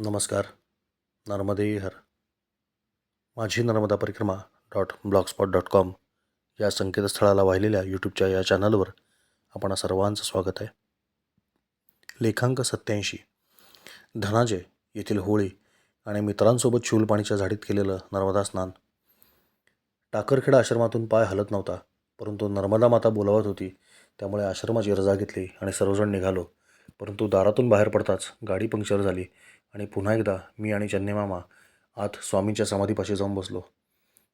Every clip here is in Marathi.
नमस्कार. नर्मदे हर. माझी नर्मदा परिक्रमा डॉट ब्लॉगस्पॉट डॉट कॉम या संकेतस्थळाला वाहिलेल्या यूट्यूबच्या या चॅनलवर आपण सर्वांचं स्वागत आहे. लेखांक सत्याऐंशी धनाजय येथील होळी आणि मित्रांसोबत शूलपाणीच्या झाडीत केलेलं नर्मदा स्नान. टाकरखेडा आश्रमातून पाय हलत नव्हता परंतु नर्मदा माता बोलावत होती त्यामुळे आश्रमाची रजा घेतली आणि सर्वजण निघालो परंतु दारातून बाहेर पडताच गाडी पंक्चर झाली आणि पुन्हा एकदा मी आणि चन्नेमामा आत स्वामींच्या समाधीपाशी जाऊन बसलो.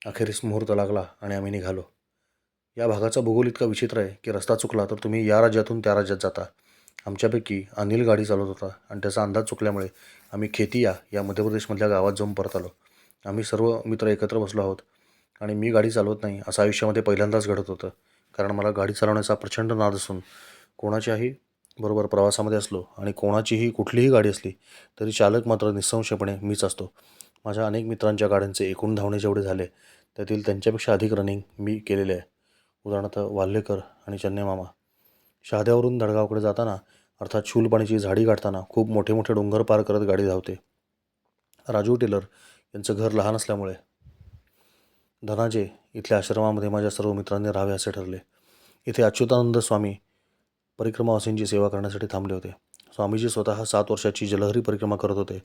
अखेरीस मुहूर्त लागला आणि आम्ही निघालो. या भागाचा भूगोल इतका विचित्र आहे की रस्ता चुकला तर तुम्ही या राज्यातून त्या राज्यात जाता. आमच्यापैकी अनिल गाडी चालवत होता आणि त्याचा अंदाज चुकल्यामुळे आम्ही खेतिया या मध्य प्रदेशमधल्या गावात जाऊन परत आलो. आम्ही सर्व मित्र एकत्र बसलो आहोत आणि मी गाडी चालवत नाही असं आयुष्यामध्ये पहिल्यांदाच घडत होतं. कारण मला गाडी चालवण्याचा प्रचंड नाद असून कोणाच्याही बरोबर प्रवासामध्ये असलो आणि कोणाचीही कुठलीही गाडी असली तरी चालक मात्र निसंशयपणे मीच असतो. माझ्या अनेक मित्रांच्या गाड्यांचे एकूण धावणे जेवढे झाले त्यातील त्यांच्यापेक्षा अधिक रनिंग मी केलेले आहे. उदाहरणार्थ वाल्हेकर आणि चन्नेमामा. शहाद्यावरून धडगावकडे जाताना अर्थात शूलपाणीची झाडी काढताना खूप मोठे मोठे डोंगर पार करत गाडी धावते. राजू टेलर यांचं घर लहान असल्यामुळे. धनाजे इथल्या आश्रमामध्ये माझ्या सर्व मित्रांनी राहावे असे ठरले. इथे अच्युतानंद स्वामी परिक्रमा वासींची सेवा करण्यासाठी थांबले होते. स्वामीजी स्वतः सात वर्षाची जलहरी परिक्रमा करत होते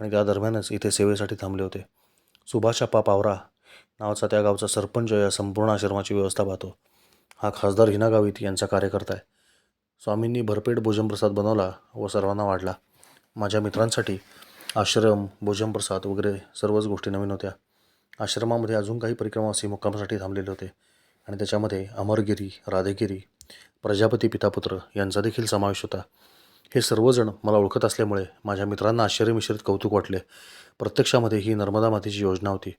आणि त्या दरम्यानच इथे सेवेसाठी थांबले होते. सुभाषाप्पा पावरा नावाचा त्या गावचा सरपंच या संपूर्ण आश्रमाची व्यवस्था पाहतो. हा खासदार हिना गावित यांचा कार्यकर्ता आहे. स्वामींनी भरपेट भोजनप्रसाद बनवला व सर्वांना वाढला. माझ्या मित्रांसाठी आश्रम भोजनप्रसाद वगैरे सर्वच गोष्टी नवीन होत्या. आश्रमामध्ये अजून काही परिक्रमावासी मुक्कामासाठी थांबलेले होते आणि त्याच्यामध्ये अमरगिरी राधेगिरी प्रजापती पितापुत्र यांचा देखील समावेश होता. हे सर्वजण मला ओळखत असल्यामुळे माझ्या मित्रांना आश्चर्यमिश्रित कौतुक वाटले. प्रत्यक्षामध्ये ही नर्मदा मातेची योजना होती.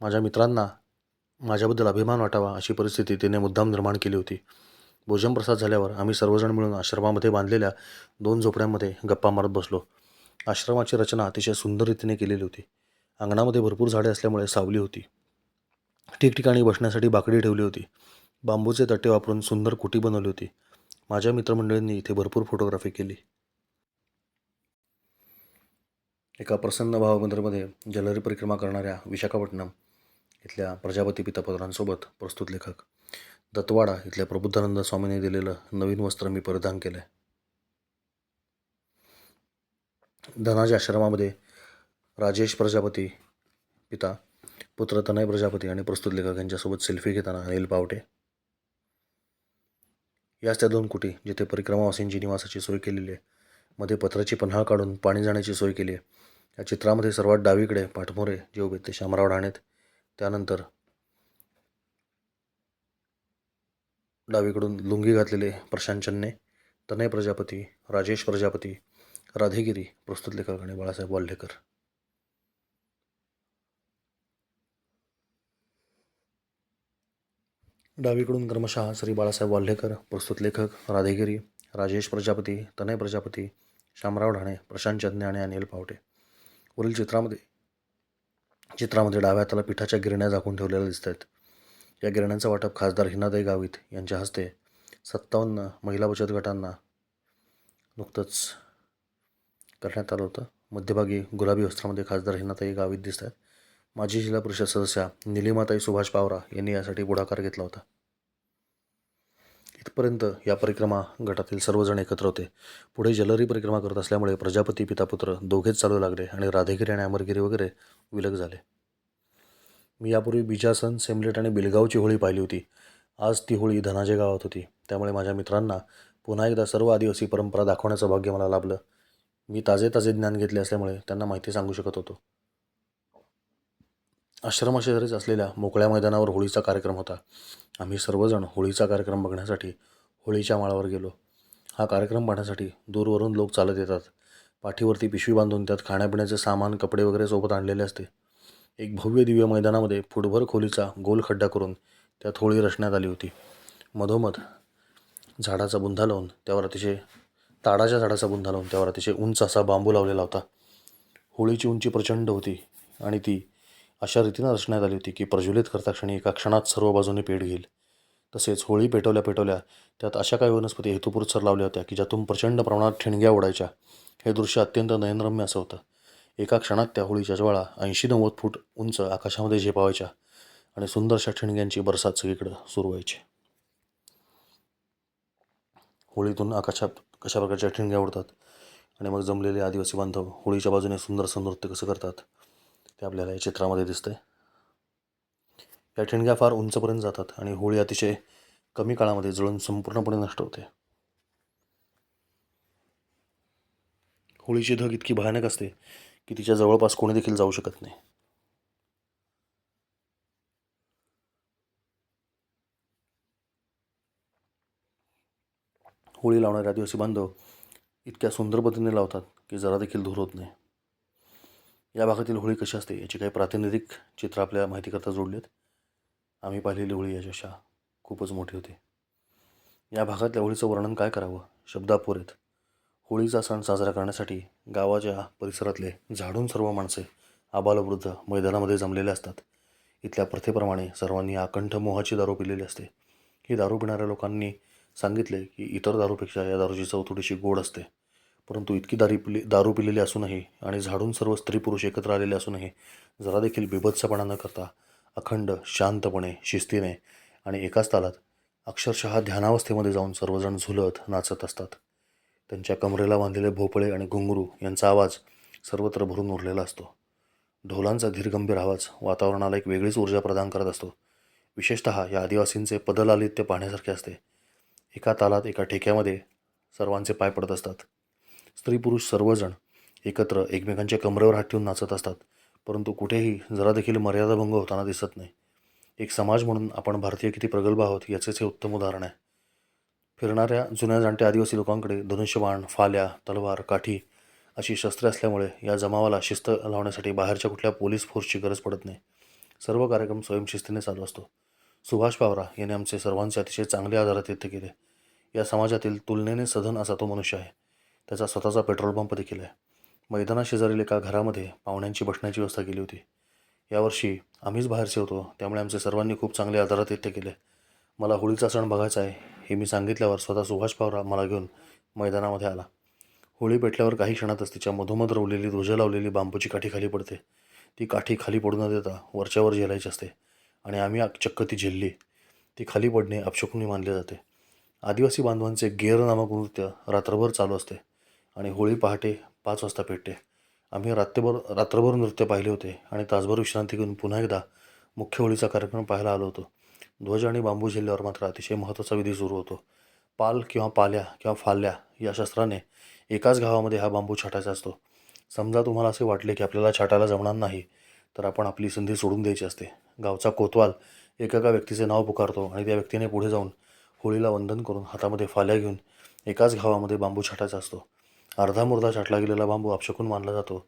माझ्या मित्रांना माझ्याबद्दल अभिमान वाटावा अशी परिस्थिती तिने मुद्दाम निर्माण केली होती. भोजनप्रसाद झाल्यावर आम्ही सर्वजण मिळून आश्रमामध्ये बांधलेल्या दोन झोपड्यांमध्ये गप्पा मारत बसलो. आश्रमाची रचना अतिशय सुंदर रीतीने केलेली होती. अंगणामध्ये भरपूर झाडे असल्यामुळे सावली होती. ठिकठिकाणी बसण्यासाठी बाकडी ठेवली होती. बांबूचे तटे वापरून सुंदर कुटी बनवली होती. माझ्या मित्रमंडळींनी इथे भरपूर फोटोग्राफी केली. एका प्रसन्न भावबंदरमध्ये जलरी परिक्रमा करणाऱ्या विशाखापट्टणम इथल्या प्रजापती पितापुत्रांसोबत प्रस्तुत लेखक दत्तवाडा इथल्या प्रबुद्धानंद स्वामींनी दिलेलं नवीन वस्त्र मी परिधान केलं आहे धनाजी आश्रमामध्ये राजेश प्रजापती पिता पुत्र तनय प्रजापती आणि प्रस्तुत लेखक यांच्यासोबत सेल्फी घेताना अनिल पावटे याच त्या दोन कुटी जिथे परिक्रमावासींची निवासाची सोय केलेली आहे. मध्ये पत्राची पन्हाळ काढून पाणी जाण्याची सोय केली आहे. या चित्रामध्ये सर्वात डावीकडे पाठमोरे जे उभे ते शामराव ढाणेत त्यानंतर डावीकडून लुंगी घातलेले प्रशांत चन्ने तनय प्रजापती राजेश प्रजापती राधेगिरी प्रस्तुत लेखक आणि बाळासाहेब वाल्हेकर. डावीकडून क्रमशः श्री बाळासाहेब वाल्हेकर प्रस्तुत लेखक राधेगिरी राजेश प्रजापती तनय प्रजापती शामराव ढाणे प्रशांत चंदने आणि अनिल पावटे. वरील चित्रामध्ये चित्रामध्ये डाव्या हाताला पिठाच्या गिरण्या झाकून ठेवलेल्या दिसत आहेत या गिरण्यांचं वाटप खासदार हिनादाई गावित यांच्या हस्ते सत्तावन्न महिला बचत गटांना नुकतंच करण्यात आलं होतं. मध्यभागी गुलाबी वस्त्रामध्ये खासदार हिनाताई गावित दिसत आहेत माजी जिल्हा परिषद सदस्या निलिमाताई सुभाष पावरा यांनी यासाठी पुढाकार घेतला होता. इथपर्यंत या परिक्रमा गटातील सर्वजण एकत्र होते. पुढे जलरी परिक्रमा करत असल्यामुळे प्रजापती पितापुत्र दोघेच चालू लागले आणि राधेगिरी आणि अमरगिरी वगैरे विलग झाले. मी यापूर्वी बिजासन सेमलेट आणि बिलगावची होळी पाहिली होती. आज ती होळी धनाजे गावात होती. त्यामुळे माझ्या मित्रांना पुन्हा एकदा सर्व आदिवासी परंपरा दाखवण्याचं भाग्य मला लाभलं. मी ताजे ताजे ज्ञान घेतले असल्यामुळे त्यांना माहिती सांगू शकत होतो. आश्रमाशेजारीच असलेल्या मोकळ्या मैदानावर होळीचा कार्यक्रम होता. आम्ही सर्वजण होळीचा कार्यक्रम बघण्यासाठी होळीच्या माळावर गेलो. हा कार्यक्रम पाहण्यासाठी दूरवरून लोक चालत येतात. पाठीवरती पिशवी बांधून त्यात खाण्यापिण्याचे सामान कपडे वगैरे सोबत आणलेले असते. एक भव्य दिव्य मैदानामध्ये फुटभर खोलीचा गोल खड्डा करून त्यात होळी रचण्यात आली होती. मधोमध झाडाचा बुंधा लावून त्यावर अतिशय ताडाच्या झाडाचा बुंधा लावून त्यावर अतिशय उंच असा बांबू लावलेला होता. होळीची उंची प्रचंड होती आणि ती अशा रीतीनं रचण्यात आली होती की प्रज्वलित करता क्षणी एका क्षणात सर्व बाजूने पेट घेईल. तसेच होळी पेटवल्या पेटवल्या त्यात अशा काही वनस्पती हेतुपुरस्सर लावल्या होत्या की ज्यातून प्रचंड प्रमाणात ठिणग्या उडायच्या हे दृश्य अत्यंत नयनरम्य असं होतं. एका क्षणात त्या होळीच्या ज्वाळा ऐंशी नव्वद फूट उंच आकाशामध्ये झेपावायच्या आणि सुंदरशा ठिणग्यांची बरसात सगळीकडं सुरू व्हायची. होळीतून आकाशात कशा प्रकारच्या ठिणग्या उडतात आणि मग जमलेले आदिवासी बांधव होळीच्या बाजूने सुंदरसं नृत्य कसं करतात? ते आपल्याला या चित्रामध्ये दिसतंय. या ठिणग्या फार उंचपर्यंत जातात आणि होळी अतिशय कमी काळामध्ये जळून संपूर्णपणे नष्ट होते. होळीची धग इतकी भयानक असते की तिच्या जवळपास कोणी देखील जाऊ शकत नाही. होळी लावणारे आदिवासी बांधव इतक्या सुंदर पद्धतीने लावतात की जरा देखील धूर होत नाही. या भागातील होळी कशी असते याची काही प्रातिनिधिक चित्र आपल्या माहितीकरता जोडलेत. आम्ही पाहिलेली होळी याच्याशा खूपच मोठी होती. या भागातल्या होळीचं वर्णन काय करावं? शब्दापुरेत होळीचा सण साजरा करण्यासाठी गावाच्या परिसरातले झाडून सर्व माणसे आबालवृद्ध मैदानामध्ये जमलेले असतात. इथल्या प्रथेप्रमाणे सर्वांनी आकंठ मोहाची दारू पिलेली असते. ही दारू पिणाऱ्या लोकांनी सांगितले की इतर दारूपेक्षा या दारूची चव थोडीशी गोड असते. परंतु इतकी दारी पिली दारू पिलेली असूनही आणि झाडून सर्व स्त्री पुरुष एकत्र आलेले असूनही जरा देखील बिभत्सपणा न करता अखंड शांतपणे शिस्तीने आणि एकाच तालात अक्षरशः ध्यानावस्थेमध्ये जाऊन सर्वजण झुलत नाचत असतात. त्यांच्या कमरेला बांधलेले भोपळे आणि घुंगरू यांचा आवाज सर्वत्र भरून उरलेला असतो. ढोलांचा धीरगंभीर आवाज वातावरणाला एक वेगळीच ऊर्जा प्रदान करत असतो. विशेषतः या आदिवासींचे पदलालित्य पाहण्यासारखे असते. एका तालात एका ठेक्यामध्ये सर्वांचे पाय पडत असतात. स्त्री पुरुष सर्वजण एकत्र एकमेकांच्या कमरेवर हात ठेवून नाचत असतात. परंतु कुठेही जरा देखील मर्यादाभंग होताना दिसत नाही. एक समाज म्हणून आपण भारतीय किती प्रगल्भ आहोत याचेच हे उत्तम उदाहरण आहे. फिरणाऱ्या जुन्या जाणत्या आदिवासी लोकांकडे धनुष्यबाण फाल्या तलवार काठी अशी शस्त्रे असल्यामुळे या जमावाला शिस्त लावण्यासाठी बाहेरच्या कुठल्या पोलीस फोर्सची गरज पडत नाही. सर्व कार्यक्रम स्वयंशिस्तीने चालू असतो. सुभाष पावरा याने आमचे सर्वांचे अतिशय चांगले व्यक्त केले. या समाजातील तुलनेने सधन असा तो मनुष्य आहे. त्याचा स्वतःचा पेट्रोल पंप देखील आहे. मैदानाशेजारील एका घरामध्ये पाहुण्यांची बसण्याची व्यवस्था केली होती. यावर्षी आम्हीच बाहेरचे होतो त्यामुळे आमचे सर्वांनी खूप चांगले येते केले. मला होळीचा सण बघायचा आहे हे मी सांगितल्यावर स्वतः सुभाष पावरा मला घेऊन मैदानामध्ये आला. होळी पेटल्यावर काही क्षणातच तिच्या मधोमध रोवलेली ध्वज लावलेली बांबूची काठी खाली पडते. ती काठी खाली पडू न देता वरच्यावर झेलायची असते आणि आम्ही चक्क ती झेलली. ती खाली पडणे अपशकुनी मानले जाते. आदिवासी बांधवांचे गेर नामक नृत्य रात्रभर चालू असते. आणि होळी पहाटे पाच वाजता पेटते. आम्ही रात्रभर रात्रभर नृत्य पाहिले होते आणि तासभर विश्रांती घेऊन पुन्हा एकदा मुख्य होळीचा कार्यक्रम पाहायला आलो होतो. ध्वज आणि बांबू झेल्यावर मात्र अतिशय महत्त्वाचा विधी सुरू होतो. पाल किंवा पाल्या किंवा फाल्या या शस्त्राने एकाच गावामध्ये हा बांबू छाटायचा असतो. समजा तुम्हाला असे वाटले की आपल्याला छाटायला जमणार नाही तर आपण आपली संधी सोडून द्यायची असते. गावचा कोतवाल एकेका व्यक्तीचे नाव पुकारतो आणि त्या व्यक्तीने पुढे जाऊन होळीला वंदन करून हातामध्ये फाल्या घेऊन एकाच गावामध्ये बांबू छाटायचा असतो. अर्धा मुर्धा छाटला गेलेला बांबू अपशकून मानला जातो.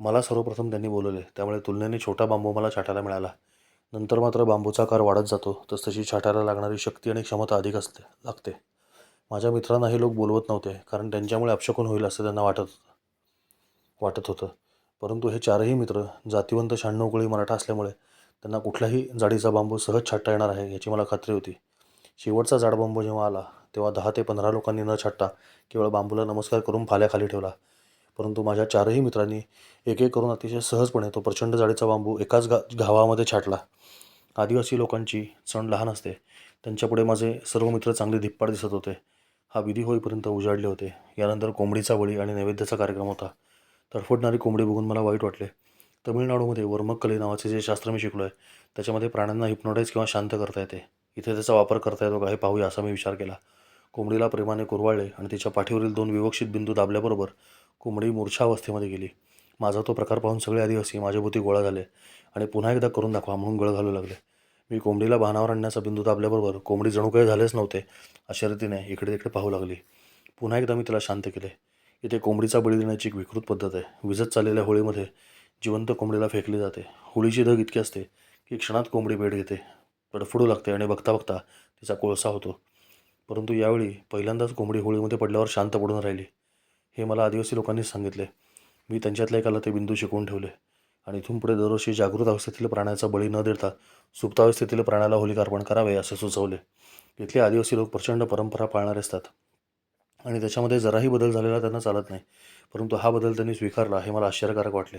मला सर्वप्रथम त्यांनी बोलवले. त्यामुळे तुलनेने छोटा बांबू मला छाटायला मिळाला. नंतर मात्र बांबूचा आकार वाढत जातो. तसतशी छाटायला लागणारी शक्ती आणि क्षमता अधिक असते लागते. माझ्या मित्रांना हे लोक बोलवत नव्हते कारण त्यांच्यामुळे अपशकून होईल असं त्यांना वाटत होतं. वाटत होतं. परंतु हे चारही मित्र जातिवंत शहाण्णव कोळी मराठा असल्यामुळे त्यांना कुठल्याही जाडीचा बांबू सहज छाटता येणार आहे याची मला खात्री होती. शेवटचा जाड बांबू जेव्हा आला तेव्हा दहा ते पंधरा लोकांनी न छाटता केवळ बांबूला नमस्कार करून फाल्याखाली ठेवला. परंतु माझ्या चारही मित्रांनी एक एक करून अतिशय सहजपणे तो प्रचंड जाडीचा बांबू एकाच गा गावामध्ये छाटला. आदिवासी लोकांची सण लहान असते. त्यांच्यापुढे माझे सर्व मित्र चांगले धिप्पाड दिसत होते. हा विधी होईपर्यंत उजाडले होते. यानंतर कोंबडीचा बळी आणि नैवेद्याचा कार्यक्रम होता. तडफडणारी कोंबडी बघून मला वाईट वाटले. तमिळनाडूमध्ये वर्मकले नावाचे जे शास्त्र मी शिकलो आहे त्याच्यामध्ये प्राण्यांना हिप्नोटाईज किंवा शांत करता येते. इथे त्याचा वापर करता येतो का हे पाहूया असा मी विचार केला. कोंबडीला प्रेमाने कुरवाळले आणि तिच्या पाठीवरील दोन विवक्षित बिंदू दाबल्याबरोबर कोंबडी मूर्छावस्थेमध्ये गेली. माझा तो प्रकार पाहून सगळे आदिवासी माझ्याभोवती गोळा झाले आणि पुन्हा एकदा करून दाखवा म्हणून गळ घालू लागले. मी कोंबडीला बाणावर आणण्याचा बिंदू दाबल्याबरोबर कोंबडी जणू काही झालेच नव्हते अशा रीतीने इकडे तिकडे पाहू लागली. पुन्हा एकदा मी तिला शांत केले. इथे कोंबडीचा बळी देण्याची एक विकृत पद्धत आहे. विजत चाललेल्या होळीमध्ये जिवंत कोंबडीला फेकली जाते. होळीची धग इतकी असते की क्षणात कोंबडी भेट घेते. तडफडू लागते आणि बघता बघता तिचा कोळसा होतो. परंतु यावेळी पहिल्यांदाच कोंबडी होळीमध्ये पडल्यावर शांत पडून राहिली. हे मला आदिवासी लोकांनीच सांगितले. मी त्यांच्यातल्या एकाला ते बिंदू शिकवून ठेवले. आणि इथून पुढे दरवर्षी जागृत अवस्थेतील प्राण्याचा बळी न देता सुप्तावस्थेतील प्राण्याला होलिका अर्पण करावे असे सुचवले. इथले आदिवासी लोक प्रचंड परंपरा पाळणारे असतात. आणि त्याच्यामध्ये जराही बदल झालेला त्यांना चालत नाही. परंतु हा बदल त्यांनी स्वीकारला हे मला आश्चर्यकारक वाटले.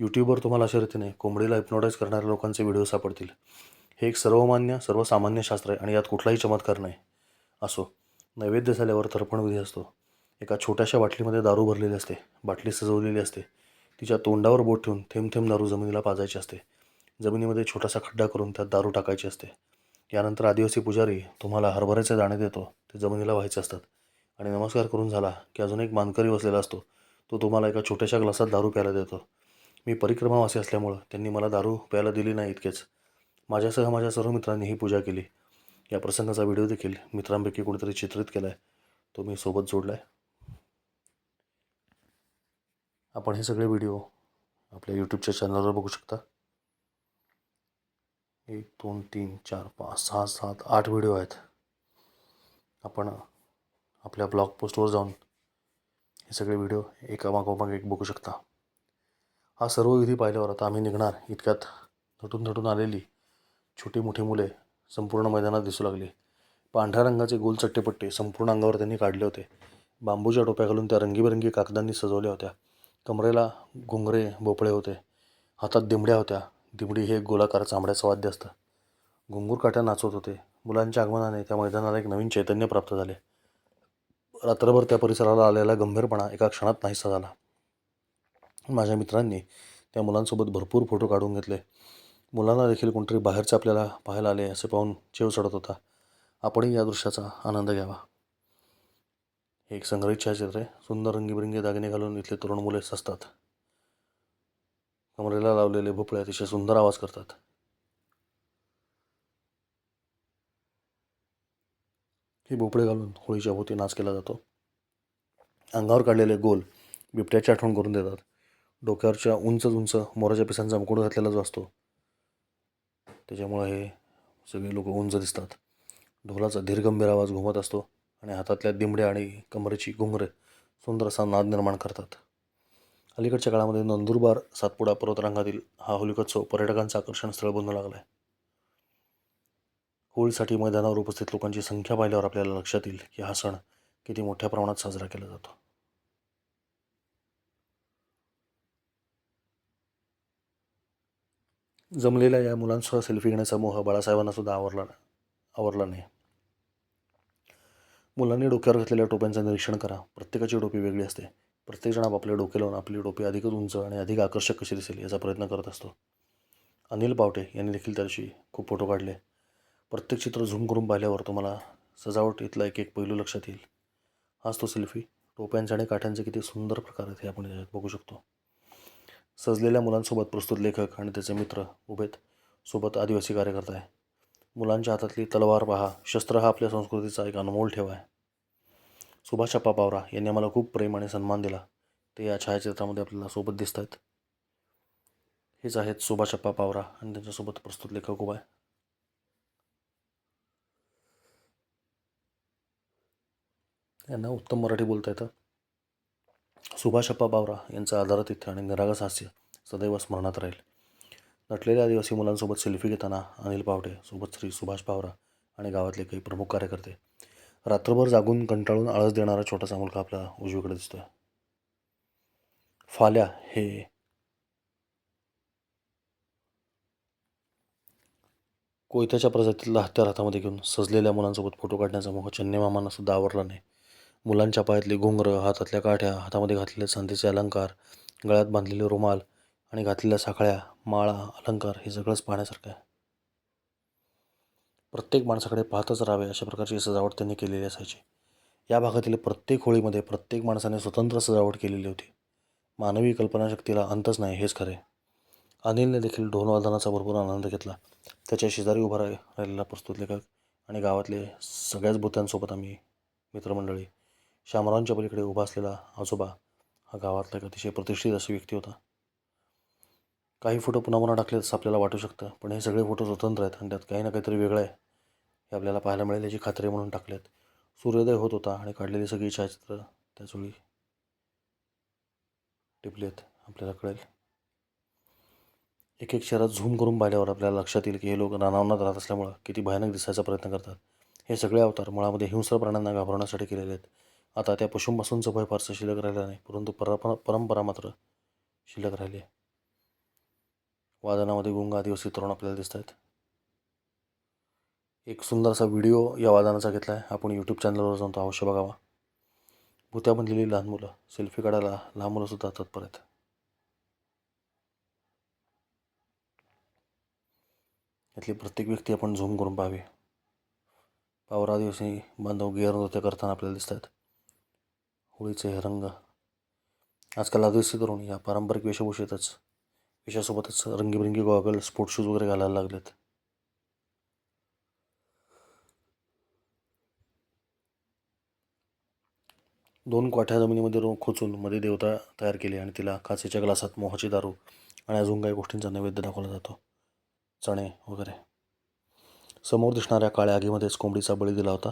यूट्यूबवर तुम्हाला अशा रीतीने कोंबडीला हिप्नोटाईज करणाऱ्या लोकांचे व्हिडिओ सापडतील. हे एक सर्वमान्य सर्वसामान्य शास्त्र आहे आणि यात कुठलाही चमत्कार नाही. असो नैवेद्य झाल्यावर तर्पणविधी असतो. एका छोट्याशा बाटलीमध्ये दारू भरलेली असते. बाटली सजवलेली असते. तिच्या तोंडावर बोट ठेवून थेंब थेंब दारू जमिनीला पाजायची असते. जमिनीमध्ये छोटासा खड्डा करून त्यात दारू टाकायची असते. यानंतर आदिवासी पुजारी तुम्हाला हरभऱ्याचे दाणे देतो. ते जमिनीला व्हायचे असतात. आणि नमस्कार करून झाला की अजून एक मानकरी बसलेला असतो. तो तुम्हाला एका छोट्याशा ग्लासात दारू प्यायला देतो. मी परिक्रमावासी असल्यामुळं त्यांनी मला दारू प्यायला दिली नाही इतकेच. माझ्यासह माझ्या सर्व मित्रांनी ही पूजा केली. या प्रसंगाचा व्हिडिओ देखील मित्रांपैकी कुठेतरी चित्रित केला आहे तो मी सोबत जोडला आहे आपण हे सगळे व्हिडिओ आपल्या यूट्यूबच्या चॅनलवर बघू शकता. एक दोन तीन चार पाच सहा सात आठ व्हिडिओ आहेत. आपण आपल्या ब्लॉग पोस्टवर जाऊन हे सगळे व्हिडिओ एकामागोमाग एक बघू शकता. हा सर्व विधी पाहिल्यावर आता आम्ही निघणार. इतक्यात नटून नटून आलेली छोटी मोठी मुले संपूर्ण मैदानात दिसू लागले. पांढऱ्या रंगाचे गोल चट्टेपट्टे संपूर्ण अंगावर त्यांनी काढले होते. बांबूच्या टोप्या घालून त्या रंगीबेरंगी कागदांनी सजवल्या होत्या. कमरेला घुंगरे भोपळे होते. हातात दिमड्या होत्या. दिमडी हे एक गोलाकार चांबड्याचं वाद्य असतं. घुंगूर काट्या नाचवत होते. मुलांच्या आगमनाने त्या मैदानाला एक नवीन चैतन्य प्राप्त झाले. रात्रभर त्या परिसराला आलेला गंभीरपणा एका क्षणात नाहीसा झाला. माझ्या मित्रांनी त्या मुलांसोबत भरपूर फोटो काढून घेतले. मुलांना देखील कोणतरी बाहेरचं आपल्याला पाहायला आले असे पाहून चेव चढत होता. आपणही या दृश्याचा आनंद घ्यावा. हे एक संग्रहित छायाचित्र आहे. सुंदर रंगीबिरंगी दागिने घालून इथले तरुण मुले सजतात. कमरेला लावलेले भोपळे अतिशय सुंदर आवाज करतात. हे भोपळे घालून होळीच्या भोवती नाच केला जातो. अंगावर काढलेले गोल बिबट्याची आठवण करून देतात. डोक्यावरच्या उंच उंच मोराच्या पिसांचा मुकुट घातलेला जो असतो त्याच्यामुळं हे सगळे लोक उंच दिसतात. ढोलाचा धीरगंभीर आवाज घुमत असतो आणि हातातल्या दिमड्या आणि कमरेची घुंगरे सुंदर असा नाद निर्माण करतात. अलीकडच्या काळामध्ये नंदुरबार सातपुडा पर्वतरांगातील हा होलिकोत्सव पर्यटकांचं आकर्षण स्थळ बनू लागला आहे होळीसाठी मैदानावर उपस्थित लोकांची संख्या पाहिल्यावर आपल्याला लक्षात येईल की हा सण किती मोठ्या प्रमाणात साजरा केला जातो. जमलेल्या या मुलांसह सेल्फी घेण्याचा मोह बाळासाहेबांना सुद्धा आवरला आवरला नाही. मुलांनी डोक्यावर घातलेल्या टोप्यांचं निरीक्षण करा. प्रत्येकाची टोपी वेगळी असते. प्रत्येकजण आपापल्या डोके लावून आपली टोपी अधिकच उंच आणि अधिक आकर्षक कशी दिसेल याचा प्रयत्न करत असतो. अनिल पावटे यांनी देखील त्याशी खूप फोटो काढले. प्रत्येक चित्र झूम करून पाहिल्यावर तुम्हाला सजावट इथला एक एक पैलू लक्षात येईल. हाच तो सेल्फी टोप्यांचे आणि काठ्यांचे किती सुंदर प्रकार आहेत हे आपण बघू शकतो. सजलेल्या मुलांसोबत प्रस्तुत लेखक आणि त्याचे मित्र उभेत सोबत आदिवासी कार्यकर्ता आहे. मुलांच्या हातातली तलवार पहा शस्त्र हा आपल्या संस्कृतीचा एक अनमोल ठेवा आहे. सुभाष अप्पा पावरा यांनी आम्हाला खूप प्रेम आणि सन्मान दिला. ते या छायाचित्रामध्ये आपल्याला सोबत दिसत आहेत हेच आहेत सुभाष अप्पा पावरा आणि त्यांच्यासोबत प्रस्तुत लेखक उभा आहे. यांना उत्तम मराठी बोलता येतं. सुभाषप्पा बावरा यांचं आधारतिथ्य आणि निरागस हास्य सदैव स्मरणात राहील. नटलेल्या आदिवासी मुलांसोबत सेल्फी घेताना अनिल पावटे सोबत श्री सुभाष पावरा आणि गावातले काही प्रमुख कार्यकर्ते. रात्रभर जागून कंटाळून आळस देणारा छोटासा मुलगा आपला उजवीकडे दिसतोय. फाल्या हे कोयत्याच्या प्रजातीतला हत्यार हातामध्ये घेऊन सजलेल्या मुलांसोबत फोटो काढण्याचा मोह चन्नेमामांना सुद्धा आवरला नाही. मुलांच्या पायातले घुंगरं हातातल्या काठ्या हातामध्ये घातलेले संधीचे अलंकार गळ्यात बांधलेले रुमाल आणि घातलेल्या साखळ्या माळा अलंकार हे सगळंच पाहण्यासारखं आहे. प्रत्येक माणसाकडे पाहतच राहावे अशा प्रकारची सजावट त्यांनी केलेली असायची. या भागातील प्रत्येक होळीमध्ये प्रत्येक माणसाने स्वतंत्र सजावट केलेली होती. मानवी कल्पनाशक्तीला अंतच नाही हेच खरे अनिलने देखील ढोलवादनाचा भरपूर आनंद घेतला. त्याच्या शेजारी उभा राहि- राहिलेला प्रस्तुत लेखक आणि गावातले सगळ्याच भूत्यांसोबत आम्ही मित्रमंडळी शामरावांच्या पलीकडे उभा असलेला आजोबा हा गावातला एक अतिशय प्रतिष्ठित अशी व्यक्ती होता. काही फोटो पुन्हा पुन्हा टाकले असं आपल्याला वाटू शकतं पण हे सगळे फोटो स्वतंत्र आहेत आणि त्यात काही ना काहीतरी वेगळं आहे. हे आपल्याला पाहायला मिळेल याची खात्री म्हणून टाकलेत. सूर्योदय होत होता आणि काढलेली सगळी छायाचित्र त्याचवेळी टिपली आहेत आपल्याला कळेल. एक एक शहरात झूम करून पाहिल्यावर आपल्याला लक्षात येईल की हे लोक रानावनात राहत असल्यामुळं किती भयानक दिसायचा प्रयत्न करतात. हे सगळे अवतार मुळामध्ये हिंस्र प्राण्यांना घाबरवण्यासाठी केलेले आहेत. आता त्या पशूंपासूनचं भय फारसं शिल्लक राहिलं नाही परंतु पर परंपरा मात्र शिल्लक राहिली आहे. वादनामध्ये गुंग आदिवासी तरुण आपल्याला दिसत आहेत. एक सुंदरसा व्हिडिओ या वादनाचा घेतला आहे. आपण यूट्यूब चॅनलवर जाऊन तो अवश्य बघावा. भूत्या बनलेली लहान मुलं सेल्फी काढायला लहान मुलंसुद्धा तत्पर आहेत. यातली प्रत्येक व्यक्ती आपण झूम करून पाहावी. पावर आदिवासी बांधव गिअर नृत्य करताना आपल्याला दिसत आहेत. होळीचे हे रंग आजकाल आदिवासी तरुण या पारंपरिक वेशभूषेतच वेशासोबतच रंगीबिरंगी गॉगल स्पोर्ट शूज वगैरे घालायला लागलेत. दोन कोठ्या जमिनीमध्ये रो खोचून मध्ये देवता तयार केली आणि तिला काचेच्या ग्लासात मोहाची दारू आणि अजून काही गोष्टींचा नैवेद्य दाखवला जातो. चणे वगैरे. समोर दिसणाऱ्या काळ्या आगीमध्येच कोंबडीचा बळी दिला होता.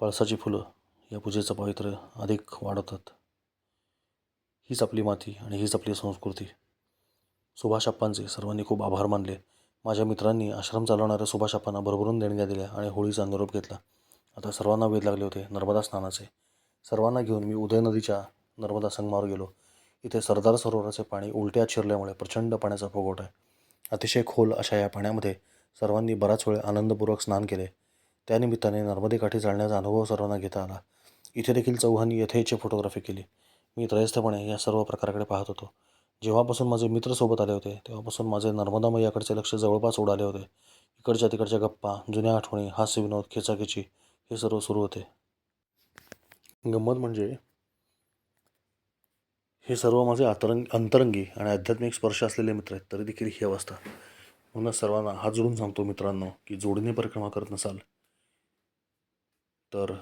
पळसाची फुलं या पूजेचं पावित्र्य अधिक वाढवतात. हीच आपली माती आणि हीच आपली संस्कृती. सुभाष अप्पांचे सर्वांनी खूप आभार मानले. माझ्या मित्रांनी आश्रम चालवणाऱ्या सुभाष अप्पांना भरभरून देणग्या दिल्या आणि होळीचा निरोप घेतला. आता सर्वांना वेध लागले होते नर्मदा स्नानाचे. सर्वांना घेऊन मी उदय नदीच्या नर्मदा संगमावर गेलो. इथे सरदार सरोवराचे पाणी उलट्यात शिरल्यामुळे प्रचंड पाण्याचा फुगवट आहे. अतिशय खोल अशा या पाण्यामध्ये सर्वांनी बराच वेळ आनंदपूर्वक स्नान केले. त्यानिमित्ताने नर्मदेकाठी चालण्याचा अनुभव सर्वांना घेता आला. इथे देखील चौहानी यथेच्छ फोटोग्राफी केली. मी त्रयस्थपणे या सर्व प्रकाराकडे पाहत होतो. जेव्हापासून माझे मित्र सोबत आले होते तेव्हापासून माझे नर्मदा मैयाकडचे लक्ष जवळपास उडाले होते. इकडच्या तिकडच्या गप्पा जुन्या आठवणी हास्य विनोद खेचाखेची हे सर्व सुरू होते. गंमत म्हणजे हे सर्व माझे आतरंग अंतरंगी आणि आध्यात्मिक स्पर्श असलेले मित्र आहेत तरी देखील ही अवस्था म्हणूनच सर्वांना हात जोडून सांगतो मित्रांनो की जोडीने परिक्रमा करत नसाल तर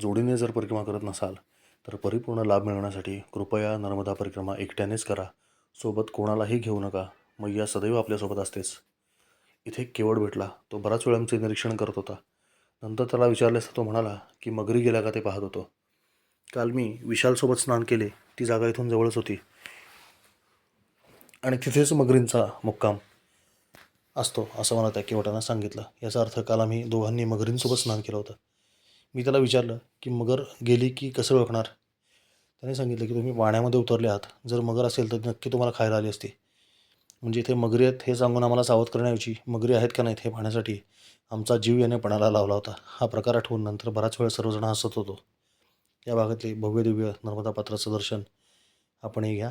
जोडीने जर परिक्रमा करत नसाल तर परिपूर्ण लाभ मिळवण्यासाठी कृपया नर्मदा परिक्रमा एकट्यानेच करा. सोबत कोणालाही घेऊ नका. मैया सदैव आपल्यासोबत असतेच. इथे केवळ भेटला. तो बराच वेळ आमचे निरीक्षण करत होता. नंतर त्याला विचारले असता तो म्हणाला की मगरी गेला का ते पाहत होतो. काल मी विशालसोबत स्नान केले. ती जागा इथून जवळच होती. आणि तिथेच मगरींचा मुक्काम असतो असं मला त्या केवटानं सांगितलं. याचा अर्थ काल आम्ही दोघांनी मगरींसोबत स्नान केलं होतं. मी त्याला विचारलं की मगर गेली की कसं ओळखणार? त्याने सांगितलं की तुम्ही पाण्यामध्ये उतरले आहात. जर मगर असेल तर नक्की तुम्हाला खायला आली असती. म्हणजे इथे मगरी आहेत हे सांगून आम्हाला सावध करण्याऐवजी मगरी आहेत का नाहीत हे पाहण्यासाठी आमचा जीव याने पणाला लावला होता. हा प्रकार आठवून नंतर बराच वेळ सर्वजण हसत होतो. या भागातले भव्य दिव्य नर्मदा पात्राचं दर्शन आपणही घ्या.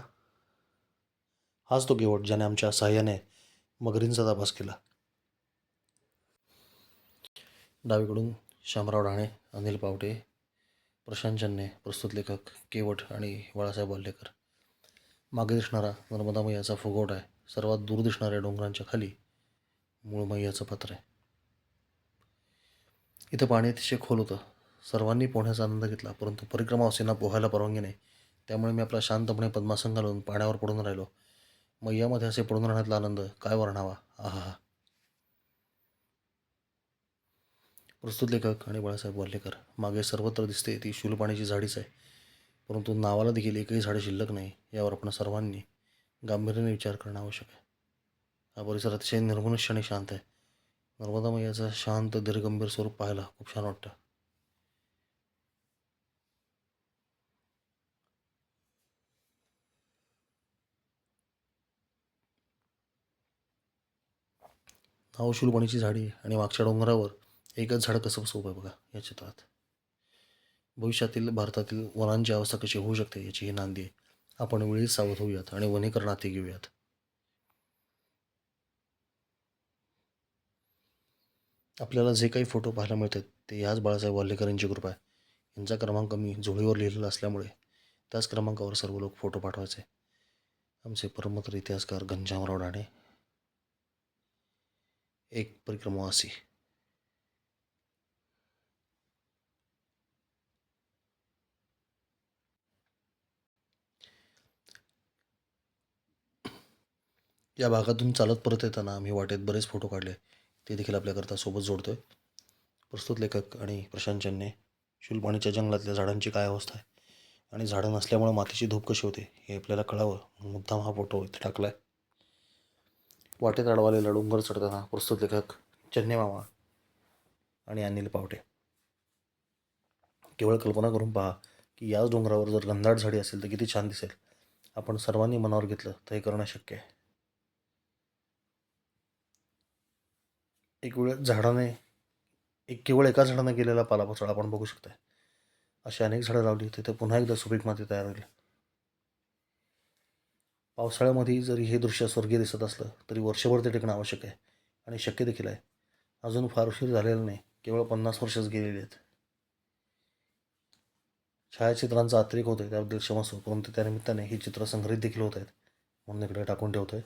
हाच तो केवट ज्याने आमच्या सहाय्याने मगरींचा तपास केला. डावीकडून शामराव ढाणे अनिल पावटे प्रशांत जन्ने प्रस्तुत लेखक केवट आणि बाळासाहेब वाल्लेकर मागे दिसणारा नर्मदा मैयाचा फुगोट आहे. सर्वात दूर दिसणाऱ्या डोंगरांच्या खाली मूळ मैयाचं पात्र आहे. इथं पाणी अतिशय खोल होतं. सर्वांनी पोहण्याचा आनंद घेतला परंतु परिक्रमावासींना पोहायला परवानगी नाही. त्यामुळे मी आपला शांतपणे पद्मासन घालून पाण्यावर पडून राहिलो. मैयामध्ये असे पडून राहण्यातला आनंद काय वर्णावा? आहा हा प्रस्तुत लेखक आणि बाळासाहेब वार्लेकर मागे सर्वत्र दिसते ती शूलपाण्याची झाडीच आहे. परंतु नावाला देखील एकही झाडे शिल्लक नाही यावर आपण सर्वांनी गांभीर्याने विचार करणं आवश्यक आहे. हा परिसर अतिशय निर्मनुष्य आणि शांत आहे. नर्मदा मैयाचा शांत दीर्घगंभीर स्वरूप पाहायला खूप छान वाटतं. नाव शूलपाणीची झाडी आणि मागच्या डोंगरावर एकच झाड कसं सोपं आहे बघा या चित्रात भविष्यातील भारतातील वनांची अवस्था कशी होऊ शकते याची ही नांदी आहे. आपण वेळीच सावध होऊयात आणि वनीकरण हाती घेऊयात. आपल्याला जे काही फोटो पाहायला मिळतात ते याच बाळासाहेब वाल्लेकर यांची कृपा आहे. यांचा क्रमांक मी झोळीवर लिहिलेला असल्यामुळे त्याच क्रमांकावर सर्व लोक फोटो पाठवायचे. आमचे परमत्र इतिहासकार घनश्यामराव डाणे. एक परिक्रमावासी. या भागातून चालत परत येताना आम्ही वाटेत बरेच फोटो काढले. ते देखील आपल्याकरता सोबत जोडतो आहे प्रस्तुत लेखक आणि प्रशांत चन्ने शुलपाणीच्या जंगलातल्या झाडांची काय अवस्था आहे? आणि झाडं नसल्यामुळे मातीची धूप कशी होते? हे आपल्याला कळावं. मुद्दाम हा फोटो इथे टाकला आहे वाटेत अडवालेला डोंगर चढताना प्रस्तुत लेखक चन्ने मामा आणि अनिल पावटे. केवळ कल्पना करून पहा की याच डोंगरावर जर गंधाट झाडी असेल तर किती छान दिसेल. आपण सर्वांनी मनावर घेतलं तर हे करणं शक्य आहे. एक वेळ झाडाने एक केवळ एका झाडाने केलेला पालापाचोळा आपण बघू शकताय. अशी अनेक झाडं लावली तिथे पुन्हा एकदा सुपीक माती तयार होईल. पावसाळ्यामध्ये जरी हे दृश्य स्वर्गीय दिसत असलं तरी वर्षभर ते टिकणं आवश्यक आहे. आणि शक्य देखील आहे. अजून फार उशीर झालेलं नाही. केवळ पन्नास वर्षच गेलेली आहेत. छायाचित्रांचा अतिरेक आहे त्याबद्दल क्षमस्व परंतु त्यानिमित्ताने ही चित्र संग्रहित देखील होत आहेत. म्हणून इकडे टाकून ठेवतोय.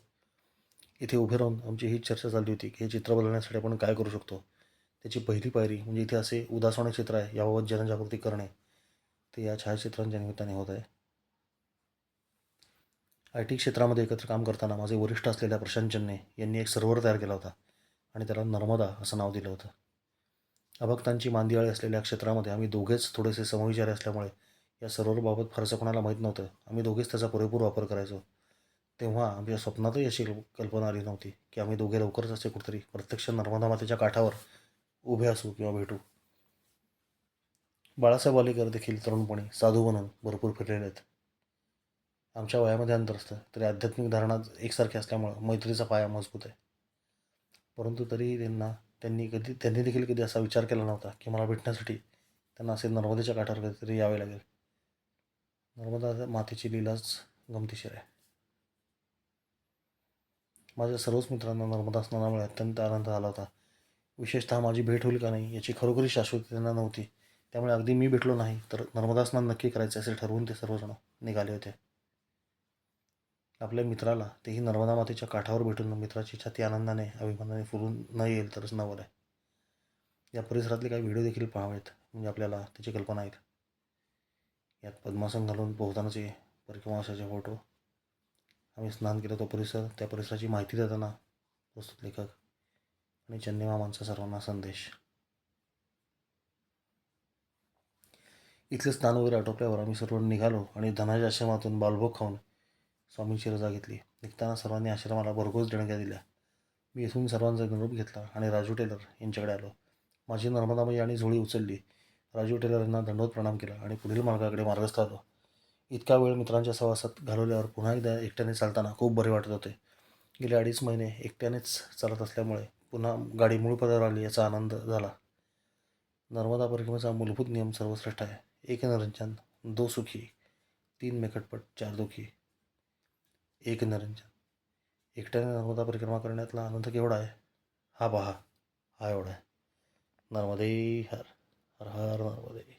इथे उभे राहून आमची ही चर्चा चालली होती की हे चित्र बदलण्यासाठी आपण काय करू शकतो? त्याची पहिली पायरी म्हणजे इथे असे उदासवाणे चित्र आहे याबाबत जनजागृती करणे. ते या छायाचित्रांच्या निमित्ताने होत आहे. आय टी क्षेत्रामध्ये एकत्र काम करताना माझे वरिष्ठ असलेल्या प्रशांत चन्ने यांनी एक सर्व्हर तयार केला होता आणि त्याला नर्मदा असं नाव दिलं होतं. अभक्तांची मांदियाळी असलेल्या क्षेत्रामध्ये आम्ही दोघेच थोडेसे समविचारी असल्यामुळे या सर्व्हरबाबत फारसं कोणाला माहीत नव्हतं. आम्ही दोघेच त्याचा पुरेपूर वापर करायचो. तेव्हा आमच्या स्वप्नातही अशी कल्पना आली नव्हती की आम्ही दोघे लवकरच असे कुठेतरी प्रत्यक्ष नर्मदा मातेच्या काठावर उभे असू किंवा भेटू. बाळासाहेब वालेकर देखील तरुणपणी साधू बनून भरपूर फिरलेले आहेत. आमच्या वयामध्ये अंतर असतं तरी आध्यात्मिक धारणा एकसारखी असल्यामुळं मैत्रीचा पाया मजबूत आहे. परंतु तरीही त्यांना त्यांनी कधी त्यांनी देखील कधी असा विचार केला नव्हता की मला भेटण्यासाठी त्यांना असे नर्मदेच्या काठावर कधीतरी यावे लागेल. नर्मदा मातेची लीलाच गमतीशीर आहे. माझ्या सर्वच मित्रांना नर्मदा स्नानामुळे अत्यंत आनंद झाला होता. विशेषतः माझी भेट होईल का नाही याची खरोखरी शाश्वती त्यांना नव्हती. त्यामुळे अगदी मी भेटलो नाही तर नर्मदा स्नान नक्की करायचे असे ठरवून ते सर्वजण निघाले होते. आपल्या मित्राला तेही नर्मदा मातेच्या काठावर भेटून मित्राची छाती आनंदाने अभिमानाने फुलून न येईल तरच नवल आहे. या परिसरातले काही व्हिडिओ देखील पाहावेत म्हणजे आपल्याला त्याची कल्पना येईल यात पद्मासन घालून पोहतानाचे परिक्रमाशाचे फोटो आम्ही स्नान केलं तो परिसर. त्या परिसराची माहिती देताना प्रस्तुत लेखक आणि चन्ने मामांचा सर्वांना संदेश. इथले स्नान वगैरे आटोपल्यावर आम्ही सर्व निघालो आणि धनाच्या आश्रमातून बालभोग खाऊन स्वामींची रजा घेतली. निघताना सर्वांनी आश्रमाला भरघोस देणग्या दिल्या. मी इथून सर्वांचा निरोप घेतला आणि राजू टेलर यांच्याकडे आलो. माझी नर्मदामाई आणि झोळी उचलली. राजू टेलर यांना दंडवत प्रणाम केला आणि पुढील मार्गाकडे मार्गस्थ आलो. इतका वेळ मित्रांच्या सहवासात घालवल्यावर पुन्हा एकदा एकट्याने चालताना खूप बरे वाटत होते. गेले अडीच महिने एकट्यानेच चालत असल्यामुळे पुन्हा गाडी मूळ पदावर आली याचा आनंद झाला. नर्मदा परिक्रमेचा मूलभूत नियम सर्वश्रेष्ठ आहे. एक निरंजन दो सुखी तीन मेकटपट चार दुखी. एक निरंजन. एकट्याने नर्मदा परिक्रमा करण्यातला आनंद केवढा आहे? हा पहा हा एवढा आहे. नर्मदे हर हर हर नर्मदे.